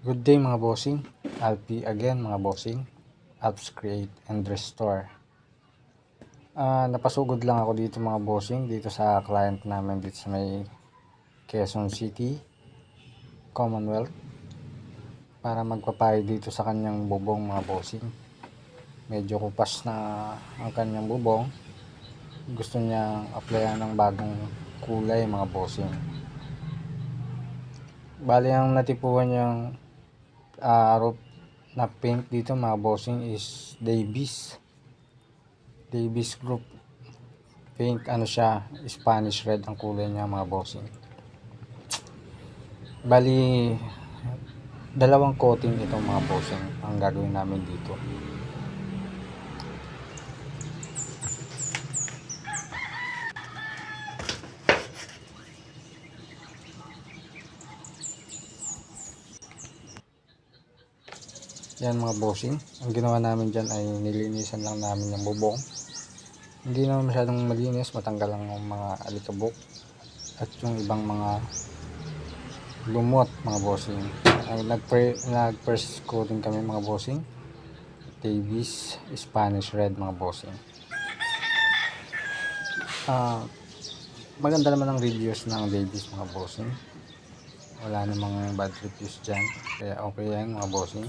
Good day mga bossing. Alpi again mga bossing. Apps create and restore. Ah, napasugod lang ako dito mga bossing dito sa client namin dito sa may Quezon City, Commonwealth para magpapay dito sa kanyang bubong mga bossing. Medyo kupas na ang kanyang bubong. Gusto niya applyan ng bagong kulay mga bossing. Bali ang natipuan niyang uh, roof na paint dito mga bossing is Davis. Davis Group paint ano siya Spanish red ang kulay niya mga bossing. Bali dalawang coating itong mga bossing ang gagawin namin dito. Yan mga bossing. Ang ginawa namin dyan ay nilinisan lang namin yung bubong. Hindi naman masyadong malinis. Matanggal lang yung mga alikabok. At yung ibang mga lumot mga bossing. Nag-first coating kami mga bossing. Davis Spanish Red mga bossing. Ah, maganda naman ang reviews ng Davis mga bossing. Wala namang bad reviews dyan. Kaya okay yan mga bossing.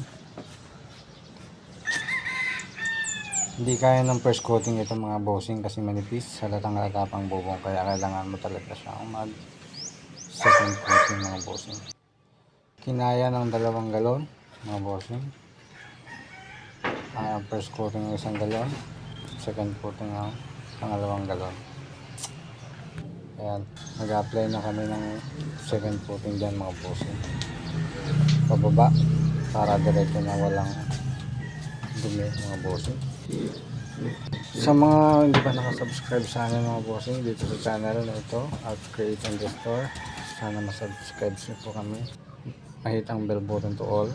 Hindi kaya ng first coating ito mga bossing kasi manipis. Halatang halata pang bubong kaya kailangan mo talaga siyang mag second coating mga bossing. Kinaya ng dalawang galon mga bossing. Ah, first coating ng isang galon. Second coating ng pangalawang galon. Ayan, nag-apply na kami ng second coating dyan mga bossing. Pababa para diretso na walang dumi mga bossing. Sa mga hindi pa nakasubscribe sa amin mga bossing dito sa channel na ito Create and Restore sana masubscribe niyo po kami. Mahit ang bell button to all.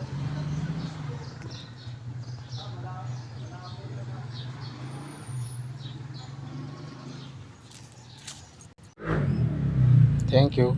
Thank you